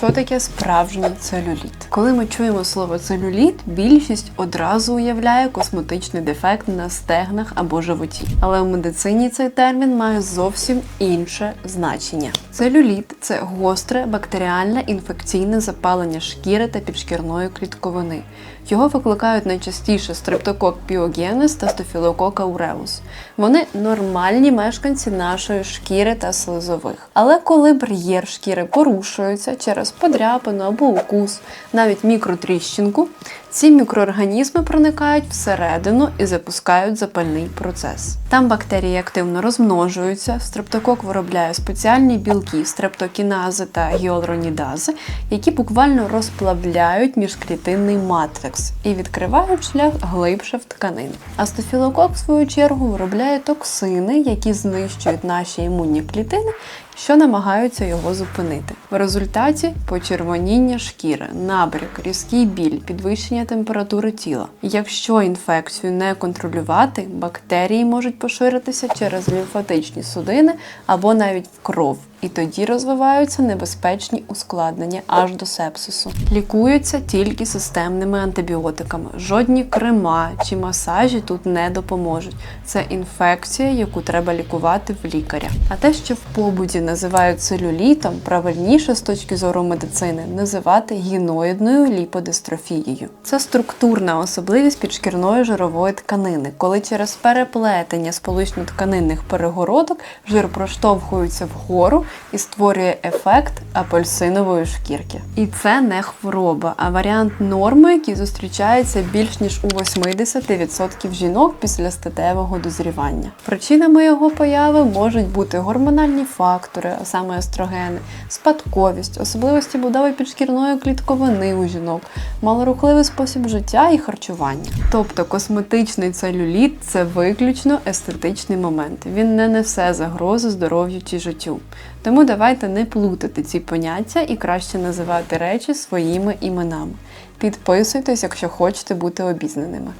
що таке справжній целюліт. Коли ми чуємо слово целюліт, більшість одразу уявляє косметичний дефект на стегнах або животі. Але в медицині цей термін має зовсім інше значення. Целюліт це гостре бактеріальне інфекційне запалення шкіри та підшкірної клітковини. Його викликають найчастіше стрептокок піогенес та стофілокок ауреус. Вони нормальні мешканці нашої шкіри та слизових. Але коли бар'єр шкіри порушується через подряпину або укус, навіть мікротріщинку, ці мікроорганізми проникають всередину і запускають запальний процес. Там бактерії активно розмножуються, стрептокок виробляє спеціальні білки стрептокінази та гіалуронідази, які буквально розплавляють міжклітинний матрикс і відкривають шлях глибше в тканину. А стафілокок, в свою чергу, виробляє токсини, які знищують наші імунні клітини, що намагаються його зупинити. В результаті почервоніння шкіри, набряк, різкий біль, підвищення температури тіла. Якщо інфекцію не контролювати, бактерії можуть поширитися через лімфатичні судини або навіть в кров. І тоді розвиваються небезпечні ускладнення аж до сепсису. Лікуються тільки системними антибіотиками. Жодні крема чи масажі тут не допоможуть. Це інфекція, яку треба лікувати в лікаря. А те, що в побуді називають целюлітом, правильніше з точки зору медицини називати гіноїдною ліподистрофією. Це структурна особливість підшкірної жирової тканини, коли через переплетення сполучно-тканинних перегородок жир проштовхується вгору і створює ефект апельсинової шкірки. І це не хвороба, а варіант норми, який зустрічається більш ніж у 80% жінок після статевого дозрівання. Причинами його появи можуть бути гормональні фактори, а саме естрогени, спадковість, особливості будови підшкірної клітковини у жінок, малорухливий спосіб життя і харчування. Тобто косметичний целюліт це виключно естетичний момент. Він не несе загрозу здоров'ю чи життю. Тому давайте не плутати ці поняття і краще називати речі своїми іменами. Підписуйтесь, якщо хочете бути обізнаними.